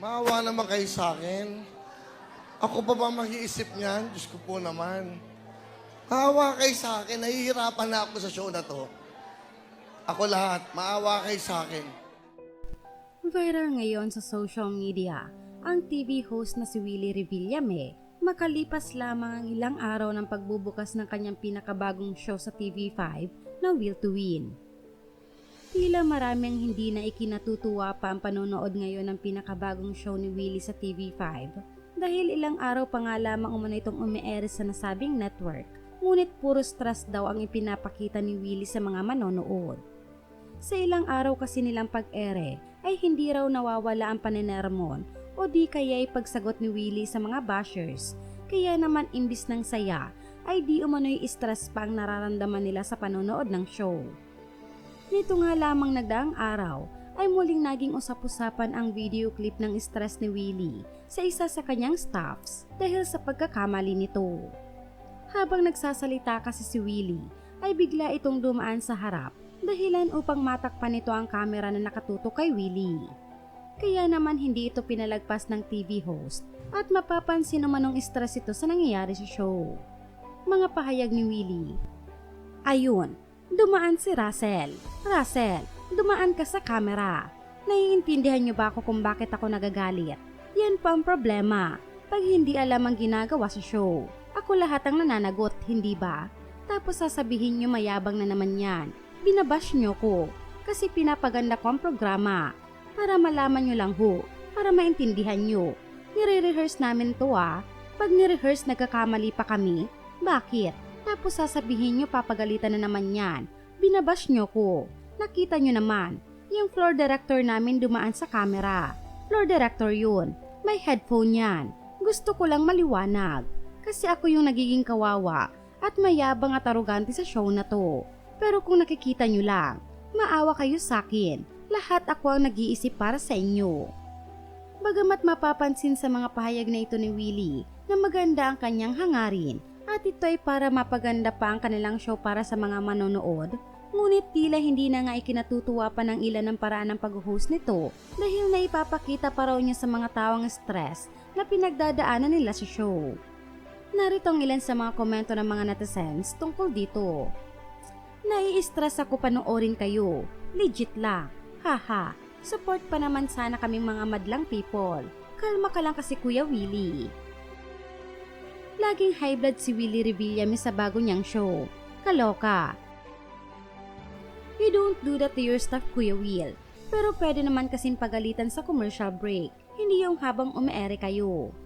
Maawa naman kayo sa akin. Ako pa ba mag-iisip niyan? Diyos ko po naman. Maawa kayo sa akin. Nahihirapan na ako sa show na to. Ako lahat. Maawa kayo sa akin. Viral ngayon sa social media ang TV host na si Willie Revillame makalipas lamang ang ilang araw ng pagbubukas ng kanyang pinakabagong show sa TV5 na Will to Win. Tila maraming hindi na ikinatutuwa pa ang panonood ngayon ng pinakabagong show ni Willie sa TV5 dahil ilang araw pa nga lamang umano itong umiere sa nasabing network ngunit puro stress daw ang ipinapakita ni Willie sa mga manonood. Sa ilang araw kasi nilang pag-ere ay hindi raw nawawala ang panenermon o di kaya ay pagsagot ni Willie sa mga bashers. Kaya naman imbis ng saya ay di umano'y stress pa ang nararamdaman nila sa panonood ng show. Nito nga lamang nagdaang araw ay muling naging usap-usapan ang video clip ng stress ni Willie sa isa sa kanyang staffs dahil sa pagkakamali nito. Habang nagsasalita kasi si Willie ay bigla itong dumaan sa harap dahilan upang matakpan nito ang kamera na nakatutok kay Willie. Kaya naman hindi ito pinalagpas ng TV host at mapapansin naman ng stress ito sa nangyayari sa show. Mga pahayag ni Willie. Ayun, dumaan si Russell. Russell, dumaan ka sa kamera. Naiintindihan niyo ba ako kung bakit ako nagagalit? Yan pa ang problema. Pag hindi alam ang ginagawa sa show, ako lahat ang nananagot, hindi ba? Tapos sasabihin niyo mayabang na naman yan. Binabash niyo ko kasi pinapaganda ko ang programa para malaman niyo lang ho, para maintindihan niyo. Nire-rehearse namin to ah. Pag nire-rehearse nagkakamali pa kami, bakit? Tapos sasabihin niyo papagalitan na naman yan. Binabash niyo ko. Nakita niyo naman, yung floor director namin dumaan sa camera. Floor director yun. May headphone yan. Gusto ko lang maliwanag. Kasi ako yung nagiging kawawa at mayabang at arugante sa show na to. Pero kung nakikita nyo lang, maawa kayo sa akin. Lahat ako ang nag-iisip para sa inyo. Bagamat mapapansin sa mga pahayag na ito ni Willie na maganda ang kanyang hangarin at ito ay para mapaganda pa ang kanilang show para sa mga manonood, ngunit tila hindi na nga ikinatutuwa pa ng ilan ng paraan ng pag-host nito dahil naipapakita pa raw niya sa mga tawang stress na pinagdadaanan nila sa show. Narito ang ilan sa mga komento ng mga netizens tungkol dito. Nai-stress ako panoorin kayo. Legit lang. Haha. Support pa naman sana kaming mga madlang people. Kalma ka lang kasi Kuya Willie. Laging high blood si Willie Revillame sa bago niyang show. Kaloka. You don't do that to your staff, Kuya Will. Pero pwede naman kasing pagalitan sa commercial break. Hindi yung habang umeere kayo.